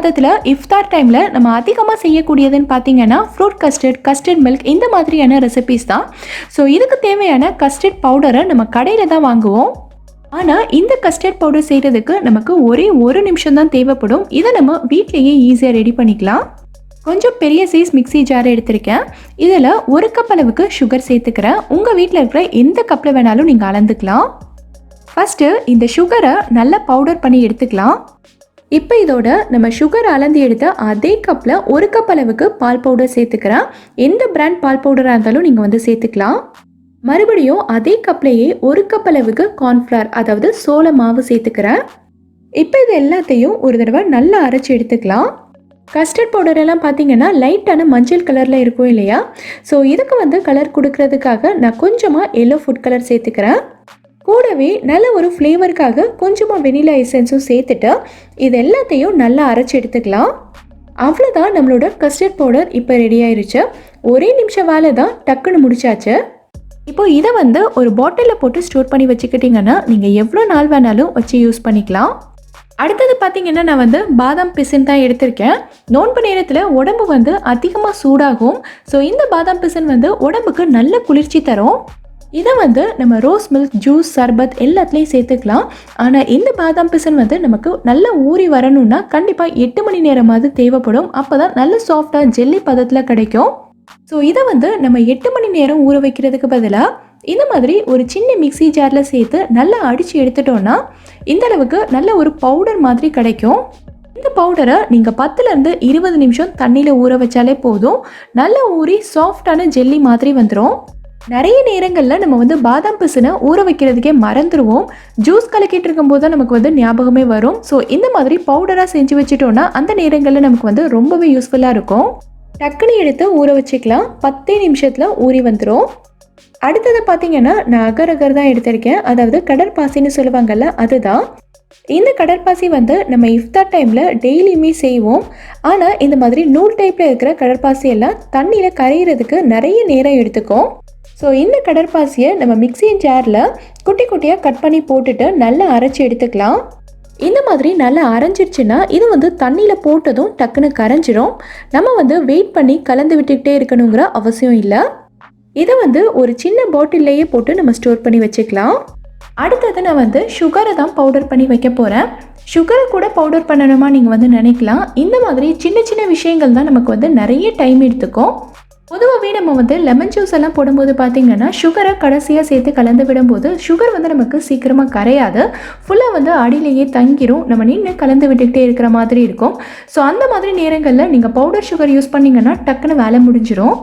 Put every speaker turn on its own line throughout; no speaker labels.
பதத்தில் இஃப்தார் டைமில் நம்ம அதிகமாக செய்யக்கூடியதுன்னு பார்த்தீங்கன்னா ஃப்ரூட் கஸ்டர்ட் கஸ்டர்ட் மில்க் இந்த மாதிரியான ரெசிபிஸ் தான். ஸோ இதுக்கு தேவையான கஸ்டர்ட் பவுடரை நம்ம கடையில் தான் வாங்குவோம். ஆனால் இந்த கஸ்டர்ட் பவுடர் செய்கிறதுக்கு நமக்கு ஒரே ஒரு நிமிஷம் தான் தேவைப்படும். இதை நம்ம வீட்லேயே ஈஸியாக ரெடி பண்ணிக்கலாம். கொஞ்சம் பெரிய சைஸ் மிக்ஸி ஜார் எடுத்திருக்கேன். இதில் ஒரு கப் அளவுக்கு சுகர் சேர்த்துக்கிறேன். உங்கள் வீட்டில் இருக்கிற எந்த கப்பில் வேணாலும் நீங்கள் அளந்துக்கலாம். ஃபஸ்ட்டு இந்த சுகரை நல்லா பவுடர் பண்ணி எடுத்துக்கலாம். இப்போ இதோட நம்ம சுகர் அளந்து எடுத்த அதே கப்பில் ஒரு கப் அளவுக்கு பால் பவுடர் சேர்த்துக்கிறேன் எந்த பிராண்ட் பால் பவுடராக இருந்தாலும் நீங்கள் வந்து சேர்த்துக்கலாம். மறுபடியும் அதே கப்லேயே ஒரு கப் அளவுக்கு கார்ன்ஃப்ளவர் அதாவது சோள மாவு சேர்த்துக்கிறேன். இப்போ இது எல்லாத்தையும் ஒரு தடவை நல்லா அரைச்சி எடுத்துக்கலாம். கஸ்டர்ட் பவுடர் எல்லாம் பார்த்தீங்கன்னா லைட்டான மஞ்சள் கலரில் இருக்கும் இல்லையா? ஸோ இதுக்கு வந்து கலர் கொடுக்கறதுக்காக நான் கொஞ்சமாக எல்லோ ஃபுட் கலர் சேர்த்துக்கிறேன். கூடவே நல்ல ஒரு ஃப்ளேவருக்காக கொஞ்சமாக வெனிலா எசன்ஸும் சேர்த்துட்டு இது எல்லாத்தையும் நல்லா அரைச்சி எடுத்துக்கலாம். அவ்வளோதான் நம்மளோட கஸ்டர்ட் பவுடர் இப்போ ரெடி ஆயிருச்சு. ஒரே நிமிஷம் வேலை தான் டக்குன்னு முடிச்சாச்சு. இப்போ இதை வந்து ஒரு பாட்டிலில் போட்டு ஸ்டோர் பண்ணி வச்சுக்கிட்டிங்கன்னா நீங்கள் எவ்வளோ நாள் வேணாலும் வச்சு யூஸ் பண்ணிக்கலாம். அடுத்தது பார்த்தீங்கன்னா நான் வந்து பாதாம் பிசின் தான் எடுத்திருக்கேன். நோன்பு நேரத்தில் உடம்பு வந்து அதிகமாக சூடாகும். ஸோ இந்த பாதாம் பிசின் வந்து உடம்புக்கு நல்ல குளிர்ச்சி தரும். இதை வந்து நம்ம ரோஸ் மில்க் ஜூஸ் சர்பத் எல்லாத்துலேயும் சேர்த்துக்கலாம். ஆனால் இந்த பாதாம் பிசன் வந்து நமக்கு நல்ல ஊறி வரணும்னா கண்டிப்பாக எட்டு மணி நேரமாவது தேவைப்படும். அப்போ தான் நல்ல சாஃப்டாக ஜெல்லி பதத்தில் கிடைக்கும். ஸோ இதை வந்து நம்ம எட்டு மணி நேரம் ஊற வைக்கிறதுக்கு பதிலாக இந்த மாதிரி ஒரு சின்ன மிக்சி ஜாரில் சேர்த்து நல்லா அடித்து எடுத்துட்டோன்னா இந்த அளவுக்கு நல்ல ஒரு பவுடர் மாதிரி கிடைக்கும். இந்த பவுடரை நீங்கள் பத்துலேருந்து இருபது நிமிஷம் தண்ணியில் ஊற வச்சாலே போதும். நல்லா ஊறி சாஃப்டான ஜெல்லி மாதிரி வந்துடும் நிறைய நேரங்களில் நம்ம வந்து பாதாம் பிசுனை ஊற வைக்கிறதுக்கே மறந்துடுவோம் ஜூஸ் கலக்கிட்டு இருக்கும்போது தான் நமக்கு வந்து ஞாபகமே வரும். ஸோ இந்த மாதிரி பவுடராக செஞ்சு வச்சுட்டோன்னா அந்த நேரங்களில் நமக்கு வந்து ரொம்பவே யூஸ்ஃபுல்லாக இருக்கும். டக்குனு எடுத்து ஊற வச்சுக்கலாம். பத்தே நிமிஷத்தில் ஊறி வந்துடும் அடுத்தது பார்த்தீங்கன்னா நான் அகர் அகர் தான் எடுத்திருக்கேன். அதாவது கடற்பாசின்னு சொல்லுவாங்கல்ல அதுதான். இந்த கடற்பாசி வந்து நம்ம இஃப்தார் டைமில் டெய்லியுமே செய்வோம். ஆனால் இந்த மாதிரி நூல் டைப்பில் இருக்கிற கடற்பாசி எல்லாம் தண்ணியில் கரையிறதுக்கு நிறைய நேரம் எடுத்துக்கும். ஸோ இந்த கடற்பாசியை நம்ம மிக்சியின் ஜாரில் குட்டி குட்டியாக கட் பண்ணி போட்டுட்டு நல்லா அரைச்சி எடுத்துக்கலாம். இந்த மாதிரி நல்லா அரைஞ்சிருச்சுன்னா இது வந்து தண்ணியில் போட்டதும் டக்குன்னு கரைஞ்சிரும். நம்ம வந்து வெயிட் பண்ணி கலந்து விட்டுக்கிட்டே இருக்கணுங்கிற அவசியம் இல்லை. இதை வந்து ஒரு சின்ன பாட்டில்லையே போட்டு நம்ம ஸ்டோர் பண்ணி வச்சுக்கலாம். அடுத்தது நான் வந்து சுகரை தான் பவுடர் பண்ணி வைக்க போகிறேன் சுகரை கூட பவுடர் பண்ணணுமா நீங்கள் வந்து நினைக்கலாம். இந்த மாதிரி சின்ன சின்ன விஷயங்கள் தான் நமக்கு வந்து நிறைய டைம் எடுத்துக்கும். பொதுவாகவே நம்ம வந்து லெமன் ஜூஸ் எல்லாம் போடும்போது பார்த்தீங்கன்னா சுகரை கடைசியாக சேர்த்து கலந்து விடும்போது சுகர் வந்து நமக்கு சீக்கிரமாக கரையாது. ஃபுல்லாக வந்து அடியிலேயே தங்கிரும். நம்ம நின்று கலந்து விட்டுக்கிட்டே இருக்கிற மாதிரி இருக்கும். ஸோ அந்த மாதிரி நேரங்களில் நீங்கள் பவுடர் சுகர் யூஸ் பண்ணிங்கன்னா டக்குன்னு வேலை முடிஞ்சிடும்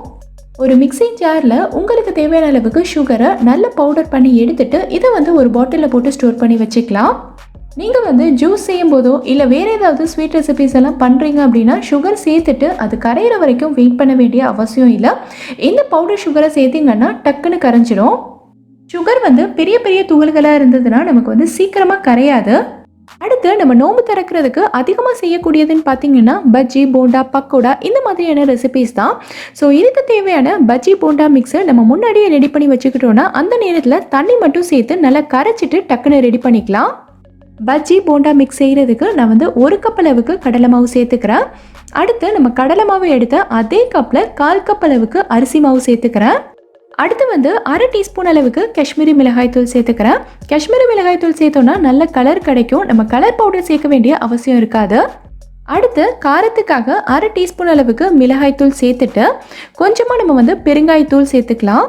ஒரு மிக்சிங் ஜாரில் உங்களுக்கு தேவையான அளவுக்கு சுகரை நல்ல பவுடர் பண்ணி எடுத்துட்டு இதை வந்து ஒரு பாட்டிலில் போட்டு ஸ்டோர் பண்ணி வச்சுக்கலாம். நீங்கள் வந்து ஜூஸ் செய்யும் போதோ இல்லை வேறு ஏதாவது ஸ்வீட் ரெசிபிஸ் எல்லாம் பண்ணுறீங்க அப்படின்னா சுகர் சேர்த்துட்டு அது கரையிற வரைக்கும் வெயிட் பண்ண வேண்டிய அவசியம் இல்லை. இந்த பவுடர் சுகரை சேர்த்திங்கன்னா டக்குன்னு கரைஞ்சிரும். சுகர் வந்து பெரிய பெரிய துகள்களாக இருந்ததுன்னா நமக்கு வந்து சீக்கிரமாக கரையாது. அடுத்து நம்ம நோம்பு திறக்கிறதுக்கு அதிகமாக செய்யக்கூடியதுன்னு பார்த்தீங்கன்னா பஜ்ஜி போண்டா பக்கோடா இந்த மாதிரியான ரெசிபிஸ் தான். ஸோ இதுக்கு தேவையான பஜ்ஜி போண்டா மிக்ஸை நம்ம முன்னாடியே ரெடி பண்ணி வச்சுக்கிட்டோன்னா அந்த நேரத்தில் தண்ணி மட்டும் சேர்த்து நல்லா கரைச்சிட்டு டக்குன்னு ரெடி பண்ணிக்கலாம். பஜ்ஜி போண்டா மிக்ஸ் செய்கிறதுக்கு நான் வந்து ஒரு கப் அளவுக்கு கடலை மாவு சேர்த்துக்கிறேன். அடுத்து நம்ம கடலை மாவு எடுத்த அதே கப்பில் கால் கப் அளவுக்கு அரிசி மாவு சேர்த்துக்கிறேன். அடுத்து வந்து அரை டீஸ்பூன் அளவுக்கு காஷ்மீரி மிளகாய்த்தூள் சேர்த்துக்கிறேன். காஷ்மீரி மிளகாய்த்தூள் சேர்த்தோன்னா நல்ல கலர் கிடைக்கும். நம்ம கலர் பவுடர் சேர்க்க வேண்டிய அவசியம் இருக்காது. அடுத்து காரத்துக்காக அரை டீஸ்பூன் அளவுக்கு மிளகாய்த்தூள் சேர்த்துட்டு கொஞ்சமாக நம்ம வந்து பெருங்காயத்தூள் சேர்த்துக்கலாம்.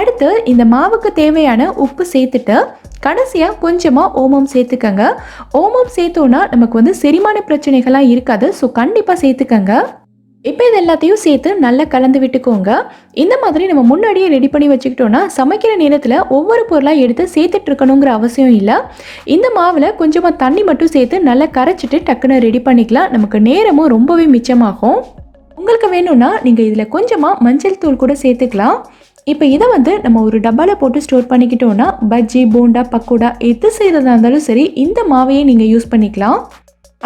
அடுத்து இந்த மாவுக்கு தேவையான உப்பு சேர்த்துட்டு கடைசியாக கொஞ்சமாக ஓமம் சேர்த்துக்கங்க. ஓமம் சேர்த்தோன்னா நமக்கு வந்து செரிமான பிரச்சனைகள்லாம் இருக்காது. ஸோ கண்டிப்பாக சேர்த்துக்கங்க. இப்போ இது எல்லாத்தையும் சேர்த்து நல்லா கலந்து விட்டுக்கோங்க. இந்த மாதிரி நம்ம முன்னாடியே ரெடி பண்ணி வச்சுக்கிட்டோன்னா சமைக்கிற நேரத்தில் ஒவ்வொரு பொருளாக எடுத்து சேர்த்துட்டு இருக்கணுங்கிற அவசியம் இல்லை. இந்த மாவில் கொஞ்சமாக தண்ணி மட்டும் சேர்த்து நல்லா கரைச்சிட்டு டக்குன்னு ரெடி பண்ணிக்கலாம். நமக்கு நேரமும் ரொம்பவே மிச்சமாகும். உங்களுக்கு வேணும்னா நீங்கள் இதில் கொஞ்சமாக மஞ்சள் தூள் கூட சேர்த்துக்கலாம். இப்போ இதை வந்து நம்ம ஒரு டப்பாவில் போட்டு ஸ்டோர் பண்ணிக்கிட்டோன்னா பஜ்ஜி போண்டா பக்கோடா எது செய்கிறதா இருந்தாலும் சரி இந்த மாவையே நீங்கள் யூஸ் பண்ணிக்கலாம்.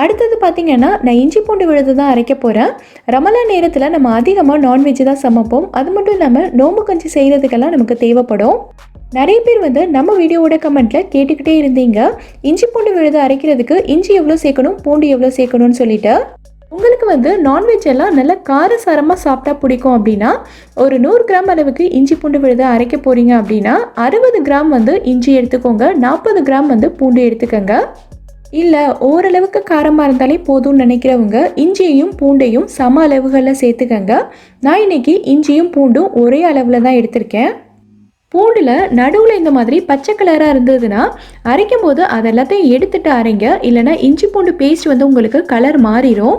அடுத்தது பார்த்தீங்கன்னா நான் இஞ்சி பூண்டு விழுது தான் அரைக்க போகிறேன் ரமலான் நேரத்தில் நம்ம அதிகமாக நான்வெஜ் தான் சமைப்போம். அது மட்டும் இல்லாமல் நோம்பு கஞ்சி செய்கிறதுக்கெல்லாம் நமக்கு தேவைப்படும். நிறைய பேர் வந்து நம்ம வீடியோவோட கமெண்ட்டில் கேட்டுக்கிட்டே இருந்தீங்க. இஞ்சி பூண்டு விழுது அரைக்கிறதுக்கு இஞ்சி எவ்வளோ சேர்க்கணும் பூண்டு எவ்வளோ சேர்க்கணும்னு சொல்லிட்டு. உங்களுக்கு வந்து நான்வெஜ் எல்லாம் நல்லா காரசாரமாக சாப்பிட்டா பிடிக்கும் அப்படின்னா ஒரு நூறு கிராம் அளவுக்கு இஞ்சி பூண்டு விழுதை அரைக்க போகிறீங்க அப்படின்னா அறுபது கிராம் வந்து இஞ்சி எடுத்துக்கோங்க. நாற்பது கிராம் வந்து பூண்டு எடுத்துக்கோங்க. இல்லை ஓரளவுக்கு காரமாக இருந்தாலே போதும்னு நினைக்கிறவங்க இஞ்சியையும் பூண்டையும் சம அளவுகளில் சேர்த்துக்கங்க. நான் இன்னைக்கு இஞ்சியும் பூண்டும் ஒரே அளவில் தான் எடுத்திருக்கேன். பூண்டில் நடுவில் இந்த மாதிரி பச்சை கலராக இருந்ததுன்னா அரைக்கும் போது அதெல்லாத்தையும் எடுத்துட்டு அரைங்க. இல்லைன்னா இஞ்சி பூண்டு பேஸ்ட் வந்து உங்களுக்கு கலர் மாறிடும்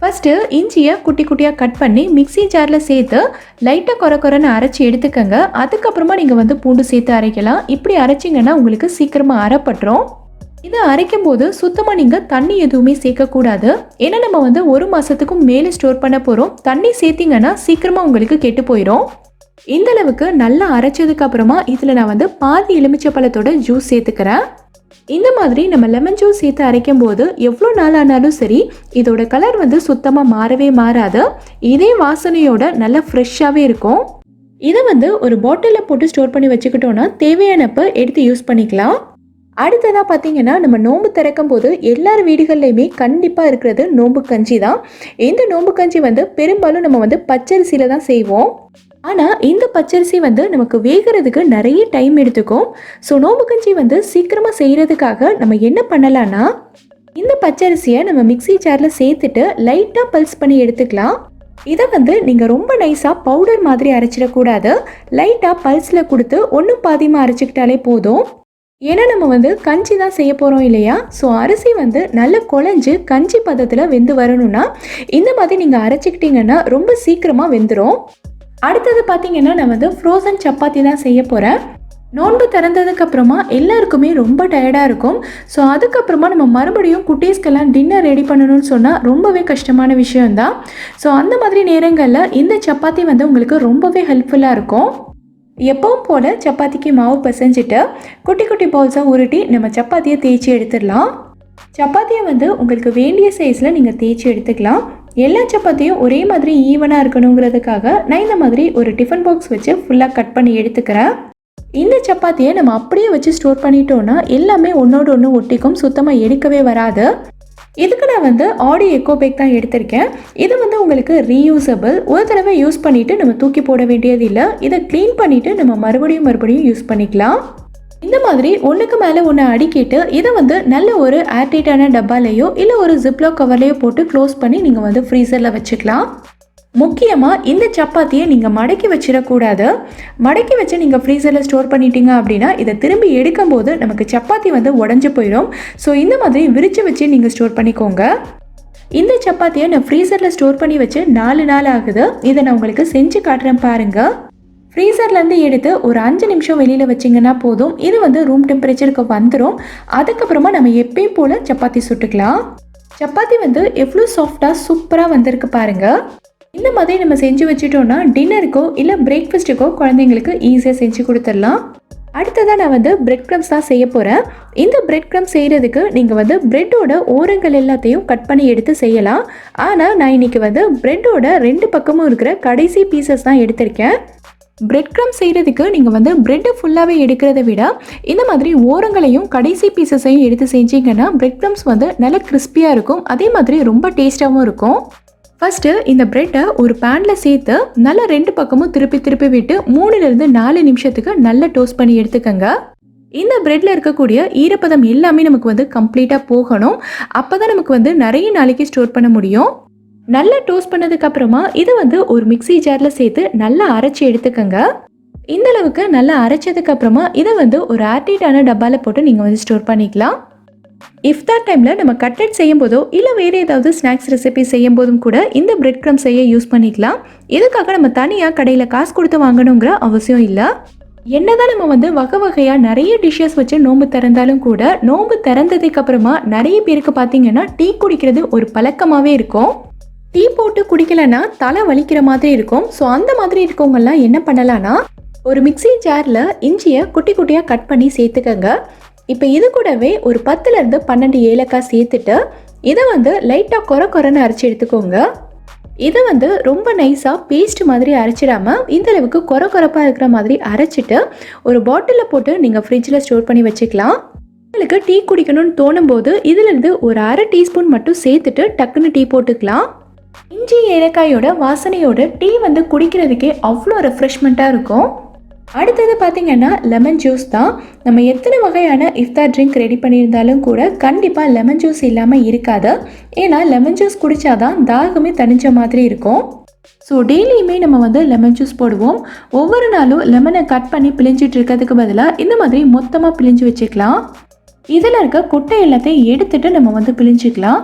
ஃபஸ்ட்டு இஞ்சியை குட்டி குட்டியாக கட் பண்ணி மிக்ஸி ஜாரில் சேர்த்து லைட்டாக குறை குறைன்னு அரைச்சி எடுத்துக்கங்க. அதுக்கப்புறமா நீங்கள் வந்து பூண்டு சேர்த்து அரைக்கலாம். இப்படி அரைச்சிங்கன்னா உங்களுக்கு சீக்கிரமாக அரைப்பட்டுரும். இதை அரைக்கும் போது சுத்தமாக நீங்கள் தண்ணி எதுவுமே சேர்க்கக்கூடாது. ஏன்னா நம்ம வந்து ஒரு மாதத்துக்கும் மேலே ஸ்டோர் பண்ண போகிறோம் தண்ணி சேர்த்திங்கன்னா சீக்கிரமாக உங்களுக்கு கெட்டு போயிடும் இந்தளவுக்கு நல்லா அரைச்சதுக்கு அப்புறமா இதில் நான் வந்து பாதி எலுமிச்சை பழத்தோட ஜூஸ் சேர்த்துக்கிறேன். இந்த மாதிரி நம்ம லெமன் ஜூஸ் சேர்த்து அரைக்கும் போது எவ்வளோ நாள் ஆனாலும் சரி இதோட கலர் வந்து சுத்தமாக மாறவே மாறாது. இதே வாசனையோட நல்லா ஃப்ரெஷ்ஷாகவே இருக்கும். இதை வந்து ஒரு பாட்டிலில் போட்டு ஸ்டோர் பண்ணி வச்சுக்கிட்டோன்னா தேவையானப்ப எடுத்து யூஸ் பண்ணிக்கலாம். அடுத்ததாக பார்த்தீங்கன்னா நம்ம நோம்பு திறக்கும் போது எல்லார் வீடுகள்லையுமே கண்டிப்பாக இருக்கிறது நோம்பு கஞ்சி தான். இந்த நோம்பு கஞ்சி வந்து பெரும்பாலும் நம்ம வந்து பச்சரிசியில் தான் செய்வோம். ஆனால் இந்த பச்சரிசி வந்து நமக்கு வேகிறதுக்கு நிறைய டைம் எடுத்துக்கும். ஸோ நோம்பு கஞ்சி வந்து சீக்கிரமாக செய்கிறதுக்காக நம்ம என்ன பண்ணலான்னா இந்த பச்சரிசியை நம்ம மிக்சி ஜாரில் சேர்த்துட்டு லைட்டாக பல்ஸ் பண்ணி எடுத்துக்கலாம். இதை வந்து நீங்கள் ரொம்ப நைஸாக பவுடர் மாதிரி அரைச்சிடக்கூடாது. லைட்டாக பல்ஸில் கொடுத்து ஒன்றும் பாதியமாக அரைச்சிக்கிட்டாலே போதும். ஏன்னா நம்ம வந்து கஞ்சி தான் செய்ய போகிறோம் இல்லையா? ஸோ அரிசி வந்து நல்லா குழஞ்சு கஞ்சி பதத்தில் வெந்து வரணும்னா இந்த மாதிரி நீங்கள் அரைச்சிக்கிட்டிங்கன்னா ரொம்ப சீக்கிரமாக வெந்துடும் அடுத்தது பார்த்தீங்கன்னா நான் வந்து ஃப்ரோசன் சப்பாத்தி தான் செய்ய போகிறேன் நோன்பு திறந்ததுக்கு அப்புறமா எல்லாருக்குமே ரொம்ப டயர்டாக இருக்கும். ஸோ அதுக்கப்புறமா நம்ம மறுபடியும் குட்டீஸ்க்கெல்லாம் டின்னர் ரெடி பண்ணணும்னு சொன்னால் ரொம்பவே கஷ்டமான விஷயம்தான். ஸோ அந்த மாதிரி நேரங்களில் இந்த சப்பாத்தி வந்து உங்களுக்கு ரொம்பவே ஹெல்ப்ஃபுல்லாக இருக்கும். எப்பவும் போல் சப்பாத்திக்கு மாவு பிசைஞ்சிட்டு குட்டி குட்டி பவுல்ஸாக உருட்டி நம்ம சப்பாத்தியை தேய்ச்சி எடுத்துடலாம். சப்பாத்தியை வந்து உங்களுக்கு வேண்டிய சைஸில் நீங்கள் தேய்ச்சி எடுத்துக்கலாம். எல்லா சப்பாத்தியும் ஒரே மாதிரி ஈவனாக இருக்கணுங்கிறதுக்காக நான் இந்த மாதிரி ஒரு டிஃபன் பாக்ஸ் வச்சு ஃபுல்லாக கட் பண்ணி எடுத்துக்கிறேன். இந்த சப்பாத்தியை நம்ம அப்படியே வச்சு ஸ்டோர் பண்ணிட்டோம்னா எல்லாமே ஒன்றோடு ஒன்று ஒட்டிக்கும் சுத்தமாக எடுக்கவே வராது. இதுக்கு நான் வந்து ஆடி எக்கோ பேக் தான் எடுத்திருக்கேன். இது வந்து உங்களுக்கு ரீயூசபிள் ஒரு தடவை யூஸ் பண்ணிவிட்டு நம்ம தூக்கி போட வேண்டியது இல்லை இதை க்ளீன் பண்ணிவிட்டு நம்ம மறுபடியும் மறுபடியும் யூஸ் பண்ணிக்கலாம். இந்த மாதிரி ஒன்றுக்கு மேலே ஒன்று அடிக்கிட்டு இதை வந்து நல்ல ஒரு ஏர்டைட்டான டப்பாலையோ இல்லை ஒரு ஜிப்லோ கவர்லையோ போட்டு க்ளோஸ் பண்ணி நீங்கள் வந்து ஃப்ரீசரில் வச்சுக்கலாம். முக்கியமாக இந்த சப்பாத்தியை நீங்கள் மடக்கி வச்சிடக்கூடாது. மடக்கி வச்சு நீங்கள் ஃப்ரீசரில் ஸ்டோர் பண்ணிட்டீங்க அப்படின்னா இதை திரும்பி எடுக்கும்போது நமக்கு சப்பாத்தி வந்து உடஞ்சி போயிடும். ஸோ இந்த மாதிரி விரித்து வச்சு நீங்கள் ஸ்டோர் பண்ணிக்கோங்க. இந்த சப்பாத்தியை நான் ஃப்ரீசரில் ஸ்டோர் பண்ணி வச்சு நாலு நாள் ஆகுது. இதை நான் உங்களுக்கு செஞ்சு காட்டுறேன் பாருங்கள் ஃப்ரீசர்லேருந்து எடுத்து ஒரு அஞ்சு நிமிஷம் வெளியில் வச்சிங்கன்னா போதும். இது வந்து ரூம் டெம்பரேச்சருக்கு வந்துடும் அதுக்கப்புறமா நம்ம எப்பயும் போல் சப்பாத்தி சுட்டுக்கலாம். சப்பாத்தி வந்து எவ்வளோ சாஃப்டாக சூப்பராக வந்திருக்கு பாருங்கள் இந்த மாதிரி நம்ம செஞ்சு வச்சுட்டோம்னா டின்னருக்கோ இல்லை பிரேக்ஃபாஸ்ட்டுக்கோ குழந்தைங்களுக்கு ஈஸியாக செஞ்சு கொடுத்துடலாம். அடுத்ததாக நான் வந்து பிரெட் க்ரம்ஸ் தான் செய்ய போகிறேன் இந்த பிரெட் க்ரம் செய்கிறதுக்கு நீங்கள் வந்து பிரெட்டோட ஓரங்கள் எல்லாத்தையும் கட் பண்ணி எடுத்து செய்யலாம். ஆனால் நான் இன்னைக்கு வந்து பிரெட்டோட ரெண்டு பக்கமும் இருக்கிற கடைசி பீசஸ் தான் எடுத்திருக்கேன். பிரெட் க்ரம் செய்கிறதுக்கு நீங்கள் வந்து பிரெட்டை ஃபுல்லாகவே எடுக்கிறத விட இந்த மாதிரி ஓரங்களையும் கடைசி பீசஸையும் எடுத்து செஞ்சீங்கன்னா பிரெட் க்ரம்ஸ் வந்து நல்ல கிறிஸ்பியாக இருக்கும். அதே மாதிரி ரொம்ப டேஸ்ட்டாகவும் இருக்கும். ஃபஸ்ட்டு இந்த பிரெட்டை ஒரு பேனில் சேர்த்து நல்லா ரெண்டு பக்கமும் திருப்பி திருப்பி விட்டு மூணுலேருந்து நாலு நிமிஷத்துக்கு நல்லா டோஸ்ட் பண்ணி எடுத்துக்கோங்க. இந்த ப்ரெட்டில் இருக்கக்கூடிய ஈரப்பதம் எல்லாமே நமக்கு வந்து கம்ப்ளீட்டாக போகணும். அப்போ தான் நமக்கு வந்து நிறைய நாளைக்கு ஸ்டோர் பண்ண முடியும். நல்லா டோஸ்ட் பண்ணதுக்கு அப்புறமா வந்து ஒரு மிக்ஸி ஜாரில் சேர்த்து நல்லா அரைச்சி எடுத்துக்கோங்க. இந்த அளவுக்கு நல்லா அரைச்சதுக்கு அப்புறமா இதை வந்து ஒரு ஆர்டிட்டான டப்பாவில் போட்டு நீங்கள் வந்து ஸ்டோர் பண்ணிக்கலாம். இஃப்தார் டைமில் நம்ம கட்லெட் செய்யும் போதோ இல்லை வேறு ஏதாவது ஸ்நாக்ஸ் ரெசிபி செய்யும் போதும் கூட இந்த பிரெட் க்ரம் செய்ய யூஸ் பண்ணிக்கலாம். இதுக்காக நம்ம தனியாக கடையில் காசு கொடுத்து வாங்கணுங்கிற அவசியம் இல்லை. என்னதான் நம்ம வந்து வகை வகையாக நிறைய டிஷ்ஷஸ் வச்சு நோன்பு திறந்தாலும் கூட நோன்பு திறந்ததுக்கு அப்புறமா நிறைய பேருக்கு பார்த்தீங்கன்னா டீ குடிக்கிறது ஒரு பழக்கமாகவே இருக்கும். டீ போட்டு குடிக்கலன்னா தலை வலிக்கிற மாதிரி இருக்கும். ஸோ அந்த மாதிரி இருக்கவங்கெல்லாம் என்ன பண்ணலான்னா ஒரு மிக்ஸி ஜாரில் இஞ்சியை குட்டி குட்டியாக கட் பண்ணி சேர்த்துக்கங்க. இப்போ இது கூடவே ஒரு பத்துலேருந்து பன்னெண்டு ஏலக்காய் சேர்த்துட்டு இதை வந்து லைட்டாக குறை குறைன்னு அரைச்சி எடுத்துக்கோங்க. இதை வந்து ரொம்ப நைஸாக பேஸ்ட் மாதிரி அரைச்சிடாம இந்த அளவுக்கு குறை குறைப்பாக இருக்கிற மாதிரி அரைச்சிட்டு ஒரு பாட்டிலில் போட்டு நீங்கள் ஃப்ரிட்ஜில் ஸ்டோர் பண்ணி வச்சுக்கலாம். உங்களுக்கு டீ குடிக்கணும்னு தோணும் போது இதிலிருந்து ஒரு அரை டீஸ்பூன் மட்டும் சேர்த்துட்டு டக்குன்னு டீ போட்டுக்கலாம். இஞ்சி ஏலக்காயோட வாசனையோட டீ வந்து குடிக்கிறதுக்கே அவ்வளோ ரெஃப்ரெஷ்மெண்ட்டாக இருக்கும். அடுத்தது பார்த்தீங்கன்னா லெமன் ஜூஸ் தான். நம்ம எத்தனை வகையான இஃப்தார் ட்ரிங்க் ரெடி பண்ணியிருந்தாலும் கூட கண்டிப்பாக லெமன் ஜூஸ் இல்லாமல் இருக்காது. ஏன்னா லெமன் ஜூஸ் குடித்தாதான் தாகமே தணிஞ்ச மாதிரி இருக்கும். ஸோ டெய்லியுமே நம்ம வந்து லெமன் ஜூஸ் போடுவோம். ஒவ்வொரு நாளும் லெமனை கட் பண்ணி பிழிஞ்சிட்டு இருக்கிறதுக்கு பதிலாக இந்த மாதிரி மொத்தமாக பிழிஞ்சு வச்சுக்கலாம். இதில் இருக்க குட்டை எல்லாத்தையும் எடுத்துட்டு நம்ம வந்து பிழிஞ்சிக்கலாம்.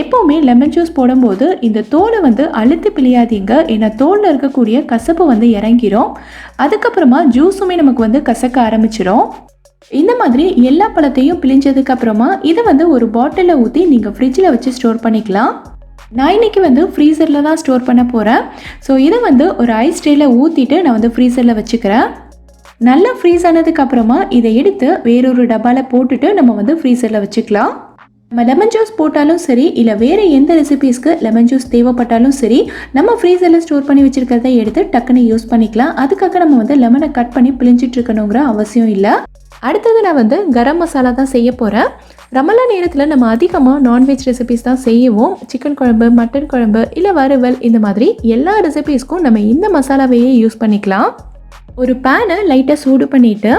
எப்போவுமே லெமன் ஜூஸ் போடும்போது இந்த தோலை வந்து அழுத்தி பிழியாதீங்க. ஏன்னா தோலில் இருக்கக்கூடிய கசப்பு வந்து இறங்கிரும். அதுக்கப்புறமா ஜூஸுமே நமக்கு வந்து கசக்க ஆரம்பிச்சிடும் இந்த மாதிரி எல்லா பழத்தையும் பிழிஞ்சதுக்கு அப்புறமா இதை வந்து ஒரு பாட்டிலில் ஊற்றி நீங்கள் ஃப்ரிட்ஜில் வச்சு ஸ்டோர் பண்ணிக்கலாம். நான் இன்னைக்கு வந்து ஃப்ரீசரில் தான் ஸ்டோர் பண்ண போகிறேன் ஸோ இதை வந்து ஒரு ஐஸ் ட்ரேயில் ஊற்றிட்டு நான் வந்து ஃப்ரீசரில் வச்சுக்கிறேன். நல்லா ஃப்ரீஸ் ஆனதுக்கப்புறமா இதை எடுத்து வேறொரு டப்பாவில் போட்டுட்டு நம்ம வந்து ஃப்ரீசரில் வச்சுக்கலாம். நம்ம லெமன் ஜூஸ் போட்டாலும் சரி இல்லை வேறு எந்த ரெசிபீஸ்க்கு லெமன் ஜூஸ் தேவைப்பட்டாலும் சரி நம்ம ஃப்ரீசரில் ஸ்டோர் பண்ணி வச்சுருக்கிறத எடுத்து டக்குன்னு யூஸ் பண்ணிக்கலாம். அதுக்காக நம்ம வந்து லெமனை கட் பண்ணி பிழிஞ்சிட்டு இருக்கணுங்கிற அவசியம் இல்லை. அடுத்தது நான் வந்து கரம் மசாலா தான் செய்ய போகிறேன் ரமலான் நேரத்தில் நம்ம அதிகமாக நான்வெஜ் ரெசிபிஸ் தான் செய்வோம். சிக்கன் குழம்பு மட்டன் குழம்பு இல்லை வறுவல் இந்த மாதிரி எல்லா ரெசிபீஸ்க்கும் நம்ம இந்த மசாலாவையே யூஸ் பண்ணிக்கலாம். ஒரு பேனை லைட்டாக சூடு பண்ணிவிட்டு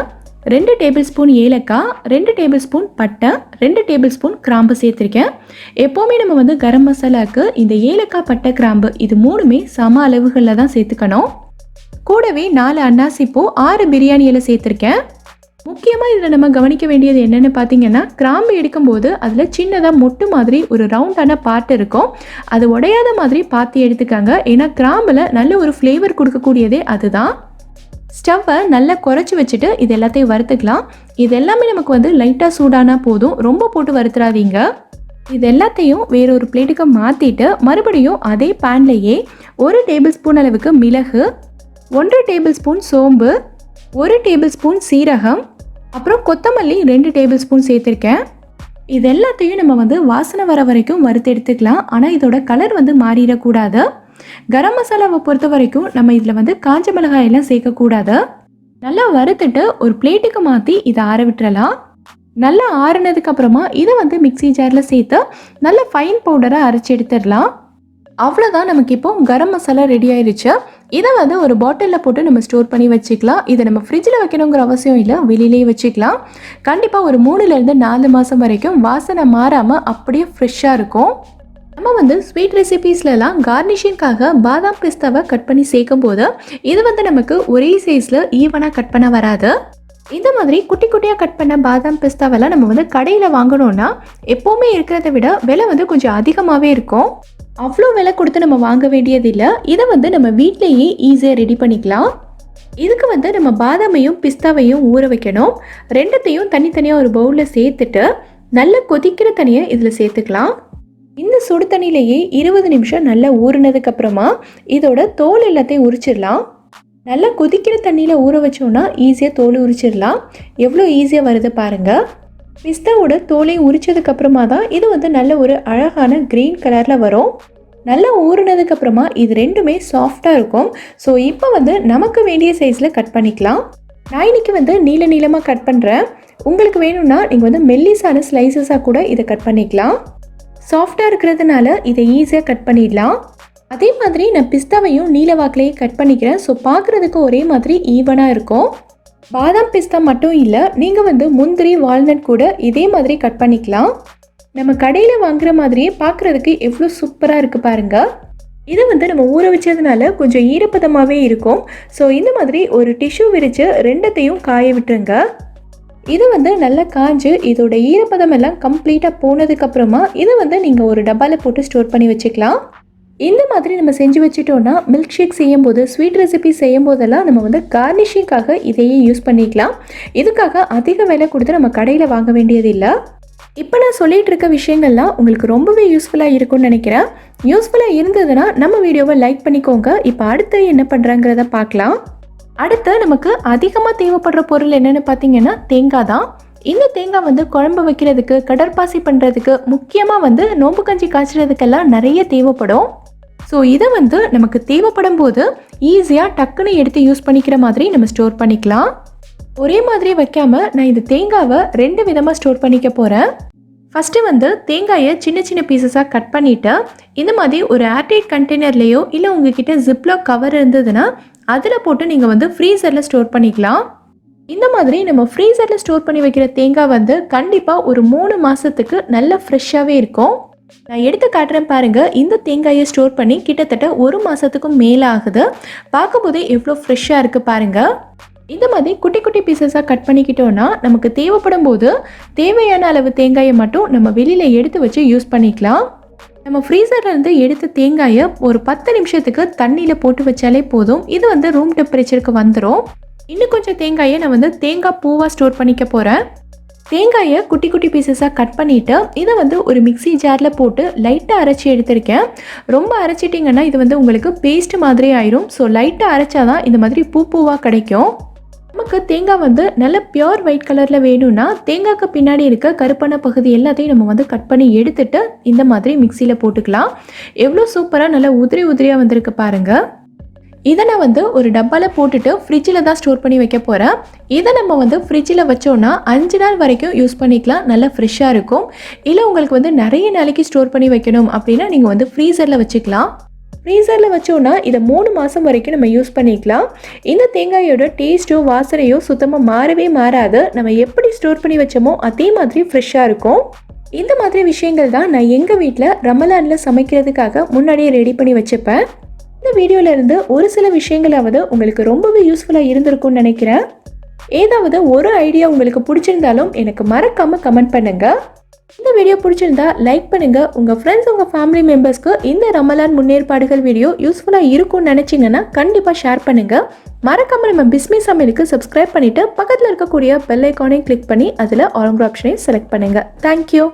ரெண்டு டேபிள் ஸ்பூன் ஏலக்காய் ரெண்டு டேபிள் ஸ்பூன் பட்டை ரெண்டு டேபிள் ஸ்பூன் கிராம்பு சேர்த்துருக்கேன். எப்போவுமே நம்ம வந்து கரம் மசாலாவுக்கு இந்த ஏலக்காய் பட்டை கிராம்பு இது மூணுமே சம அளவுகளில் தான் சேர்த்துக்கணும். கூடவே நாலு அன்னாசிப்பூ ஆறு பிரியாணி இலை சேர்த்துருக்கேன். முக்கியமாக இதில் நம்ம கவனிக்க வேண்டியது என்னென்னு பார்த்தீங்கன்னா கிராம்பு எடுக்கும்போது அதில் சின்னதாக மொட்டு மாதிரி ஒரு ரவுண்டான பார்ட் இருக்கும். அது உடையாத மாதிரி பார்த்து எடுத்துக்காங்க. ஏன்னா கிராம்பில் நல்ல ஒரு ஃப்ளேவர் கொடுக்கக்கூடியதே அதுதான். ஸ்டவ்வை நல்லா குறைச்சி வச்சுட்டு இது எல்லாத்தையும் வறுத்துக்கலாம். இது எல்லாமே நமக்கு வந்து லைட்டாக சூடானா போதும். ரொம்ப போட்டு வறுத்துறாதீங்க. இது எல்லாத்தையும் வேறொரு பிளேட்டுக்கு மாற்றிட்டு மறுபடியும் அதே பேன்லேயே ஒரு டேபிள் ஸ்பூன் அளவுக்கு மிளகு ஒன்றரை டேபிள் ஸ்பூன் சோம்பு ஒரு டேபிள் ஸ்பூன் சீரகம் அப்புறம் கொத்தமல்லி ரெண்டு டேபிள் ஸ்பூன் சேர்த்துருக்கேன். இது எல்லாத்தையும் நம்ம வந்து வாசனை வர வரைக்கும் வறுத்து எடுத்துக்கலாம். ஆனால் இதோட கலர் வந்து மாறிடக்கூடாது. கரம் மசாலாவை பொறுத்த வரைக்கும் நம்ம இதில் வந்து காஞ்ச மிளகாயெல்லாம் சேர்க்கக்கூடாது. நல்லா வறுத்துட்டு ஒரு பிளேட்டுக்கு மாற்றி இதை ஆற விட்டுறலாம். நல்லா ஆறுனதுக்கு அப்புறமா இதை வந்து மிக்ஸி ஜாரில் சேர்த்து நல்ல ஃபைன் பவுடராக அரைச்சி எடுத்துடலாம். அவ்வளோதான் நமக்கு இப்போ கரம் மசாலா ரெடி ஆயிடுச்சு இதை வந்து ஒரு பாட்டிலில் போட்டு நம்ம ஸ்டோர் பண்ணி வச்சுக்கலாம். இதை நம்ம ஃப்ரிட்ஜில் வைக்கணுங்கிற அவசியம் இல்லை. வெளியிலேயே வச்சுக்கலாம். கண்டிப்பாக ஒரு மூணுலேருந்து நாலு மாதம் வரைக்கும் வாசனை மாறாமல் அப்படியே ஃப்ரெஷ்ஷாக இருக்கும். நம்ம வந்து ஸ்வீட் ரெசிபீஸ்லலாம் கார்னிஷிங்காக பாதாம் பிஸ்தாவை கட் பண்ணி சேர்க்கும் போது இது வந்து நமக்கு ஒரே சைஸில் ஈவனாக கட் பண்ண வராது. இந்த மாதிரி குட்டி குட்டியாக கட் பண்ண பாதாம் பிஸ்தாவெல்லாம் நம்ம வந்து கடையில் வாங்கணும்னா எப்போவுமே இருக்கிறத விட விலை வந்து கொஞ்சம் அதிகமாகவே இருக்கும். அவ்வளோ விலை கொடுத்து நம்ம வாங்க வேண்டியதில்லை. இதை வந்து நம்ம வீட்லேயே ஈஸியாக ரெடி பண்ணிக்கலாம். இதுக்கு வந்து நம்ம பாதாமையும் பிஸ்தாவையும் ஊற வைக்கணும். ரெண்டுத்தையும் தனித்தனியாக ஒரு பவுலில் சேர்த்துட்டு நல்லா கொதிக்கிற தனியாக இதில் சேர்த்துக்கலாம். இந்த சுடு தண்ணியிலேயே இருபது நிமிஷம் நல்லா ஊறினதுக்கு அப்புறமா இதோட தோல் எல்லாத்தையும் உரிச்சிடலாம். நல்லா கொதிக்கிற தண்ணியில் ஊற வச்சோன்னா ஈஸியாக தோல் உரிச்சிடலாம். எவ்வளோ ஈஸியாக வருது பாருங்கள் பிஸ்தாவோட தோலை உரிச்சதுக்கு அப்புறமா தான் இது வந்து நல்ல ஒரு அழகான க்ரீன் கலரில் வரும். நல்லா ஊறினதுக்கு அப்புறமா இது ரெண்டுமே சாஃப்டாக இருக்கும். ஸோ இப்போ வந்து நமக்கு வேண்டிய சைஸில் கட் பண்ணிக்கலாம். நான் இன்னைக்கு வந்து நீல நீளமாக கட் பண்ணுறேன் உங்களுக்கு வேணும்னா நீங்கள் வந்து மெல்லிசான ஸ்லைசஸாக கூட இதை கட் பண்ணிக்கலாம். சாஃப்டாக இருக்கிறதுனால இதை ஈஸியாக கட் பண்ணிடலாம். அதே மாதிரி நான் பிஸ்தாவையும் நீல கட் பண்ணிக்கிறேன். ஸோ பார்க்குறதுக்கு ஒரே மாதிரி ஈவனாக இருக்கும். பாதாம் பிஸ்தா மட்டும் இல்லை நீங்கள் வந்து முந்திரி வால்நட் கூட இதே மாதிரி கட் பண்ணிக்கலாம். நம்ம கடையில் வாங்குற மாதிரியே பார்க்குறதுக்கு எவ்வளோ சூப்பராக இருக்குது பாருங்கள் இது வந்து நம்ம ஊற வச்சதுனால கொஞ்சம் ஈரப்பதமாகவே இருக்கும். ஸோ இந்த மாதிரி ஒரு டிஷ்யூ விரித்து ரெண்டத்தையும் காய விட்டுருங்க. இது வந்து நல்லா காஞ்சு இதோட ஈரப்பதம் எல்லாம் கம்ப்ளீட்டாக போனதுக்கப்புறமா இதை வந்து நீங்கள் ஒரு டப்பாவில் போட்டு ஸ்டோர் பண்ணி வச்சுக்கலாம். இந்த மாதிரி நம்ம செஞ்சு வச்சுட்டோன்னா மில்க் ஷேக் செய்யும்போது ஸ்வீட் ரெசிபி செய்யும் போதெல்லாம் நம்ம வந்து கார்னிஷிங்காக இதையே யூஸ் பண்ணிக்கலாம். இதுக்காக அதிக விலை கொடுத்து நம்ம கடையில் வாங்க வேண்டியதில்லை. இப்போ நான் சொல்லிட்டு இருக்க விஷயங்கள்லாம் உங்களுக்கு ரொம்பவே யூஸ்ஃபுல்லாக இருக்கும்னு நினைக்கிறேன். யூஸ்ஃபுல்லாக இருந்ததுன்னா நம்ம வீடியோவை லைக் பண்ணிக்கோங்க. இப்போ அடுத்து என்ன பண்ணுறாங்கிறத பார்க்கலாம். அடுத்து நமக்கு அதிகமாக தேவைப்படுற பொருள் என்னென்னு பார்த்தீங்கன்னா தேங்காய் தான் இந்த தேங்காய் வந்து குழம்பு வைக்கிறதுக்கு கடற்பாசி பண்ணுறதுக்கு முக்கியமாக வந்து நோம்பு கஞ்சி காய்ச்சறதுக்கெல்லாம் நிறைய தேவைப்படும். ஸோ இதை வந்து நமக்கு தேவைப்படும் போது ஈஸியாக டக்குன்னு எடுத்து யூஸ் பண்ணிக்கிற மாதிரி நம்ம ஸ்டோர் பண்ணிக்கலாம். ஒரே மாதிரி வைக்காம நான் இந்த தேங்காவை ரெண்டு விதமாக ஸ்டோர் பண்ணிக்க போகிறேன் ஃபஸ்ட்டு வந்து தேங்காயை சின்ன சின்ன பீசஸாக கட் பண்ணிவிட்டு இந்த மாதிரி ஒரு ஏர்டைட் கண்டெய்னர்லேயோ இல்லை உங்ககிட்ட ஜிப்லாக் கவர் இருந்ததுன்னா அதில் போட்டு நீங்கள் வந்து ஃப்ரீசரில் ஸ்டோர் பண்ணிக்கலாம். இந்த மாதிரி நம்ம ஃப்ரீசரில் ஸ்டோர் பண்ணி வைக்கிற தேங்காய் வந்து கண்டிப்பாக ஒரு மூணு மாதத்துக்கு நல்ல ஃப்ரெஷ்ஷாகவே இருக்கும். நான் எடுத்து காட்டுறேன் பாருங்கள் இந்த தேங்காயை ஸ்டோர் பண்ணி கிட்டத்தட்ட ஒரு மாதத்துக்கும் மேலே ஆகுது பார்க்கும்போதே எவ்வளோ ஃப்ரெஷ்ஷாக இருக்குது பாருங்கள் இந்த மாதிரி குட்டி குட்டி பீசஸாக கட் பண்ணிக்கிட்டோன்னா நமக்கு தேவைப்படும் போது தேவையான அளவு தேங்காயை மட்டும் நம்ம வெளியில் எடுத்து வச்சு யூஸ் பண்ணிக்கலாம். நம்ம ஃப்ரீசர்லேருந்து எடுத்த தேங்காயை ஒரு பத்து நிமிஷத்துக்கு தண்ணியில் போட்டு வச்சாலே போதும். இது வந்து ரூம் டெம்பரேச்சருக்கு வந்துடும் இன்னும் கொஞ்சம் தேங்காயை நான் வந்து தேங்காய் பூவாக ஸ்டோர் பண்ணிக்க போகிறேன் தேங்காயை குட்டி குட்டி பீசஸாக கட் பண்ணிவிட்டு இதை வந்து ஒரு மிக்ஸி ஜாரில் போட்டு லைட்டாக அரைச்சி எடுத்திருக்கேன். ரொம்ப அரைச்சிட்டிங்கன்னா இது வந்து உங்களுக்கு பேஸ்ட் மாதிரி ஆயிரும். ஸோ லைட்டாக அரைச்சாதான் இந்த மாதிரி பூ பூவாக கிடைக்கும். நமக்கு தேங்காய் வந்து நல்ல பியோர் ஒயிட் கலரில் வேணும்னா தேங்காய்க்கு பின்னாடி இருக்க கருப்பான பகுதி எல்லாத்தையும் நம்ம வந்து கட் பண்ணி எடுத்துட்டு இந்த மாதிரி மிக்சியில் போட்டுக்கலாம். எவ்வளோ சூப்பராக நல்லா உதிரி உதிரியாக வந்திருக்கு பாருங்கள் இதை நான் வந்து ஒரு டப்பாவில் போட்டுட்டு ஃப்ரிட்ஜில் தான் ஸ்டோர் பண்ணி வைக்க போகிறேன் இதை நம்ம வந்து ஃப்ரிட்ஜில் வச்சோன்னா அஞ்சு நாள் வரைக்கும் யூஸ் பண்ணிக்கலாம். நல்லா ஃப்ரெஷ்ஷாக இருக்கும். இல்லை உங்களுக்கு வந்து நிறைய நாளைக்கு ஸ்டோர் பண்ணி வைக்கணும் அப்படின்னா நீங்கள் வந்து ஃப்ரீசரில் வச்சுக்கலாம். ஃப்ரீசரில் வச்சோன்னா இதை மூணு மாதம் வரைக்கும் நம்ம யூஸ் பண்ணிக்கலாம். இந்த தேங்காயோட டேஸ்ட்டோ வாசனையோ சுத்தமாக மாறவே மாறாது. நம்ம எப்படி ஸ்டோர் பண்ணி வச்சோமோ அதே மாதிரி ஃப்ரெஷ்ஷாக இருக்கும். இந்த மாதிரி விஷயங்கள் தான் நான் எங்கள் வீட்டில் ரமலானில் சமைக்கிறதுக்காக முன்னாடியே ரெடி பண்ணி வச்சுப்பேன். இந்த வீடியோல இருந்து ஒரு சில விஷயங்களாவது உங்களுக்கு ரொம்பவே யூஸ்ஃபுல்லாக இருந்திருக்கும்னு நினைக்கிறேன். ஏதாவது ஒரு ஐடியா உங்களுக்கு பிடிச்சிருந்தாலும் எனக்கு மறக்காமல் கமெண்ட் பண்ணுங்கள் இந்த வீடியோ பிடிச்சிருந்தா லைக் பண்ணுங்க. உங்க ஃப்ரெண்ட்ஸ் உங்க ஃபேமிலி மெம்பர்ஸ்க்கு இந்த ரமலான் முன்னேற்பாடுகள் வீடியோ யூஸ்ஃபுல்லாக இருக்கும்னு நினைச்சீங்கன்னா கண்டிப்பா ஷேர் பண்ணுங்க. மறக்காம நம்ம பிஸ்மி சமையலுக்கு சப்ஸ்கிரைப் பண்ணிட்டு பக்கத்தில் இருக்கக்கூடிய பெல் ஐக்கானையும் கிளிக் பண்ணி அதில் ஆரம்பர் ஆப்ஷனையும் செலக்ட் பண்ணுங்க. தேங்க்யூ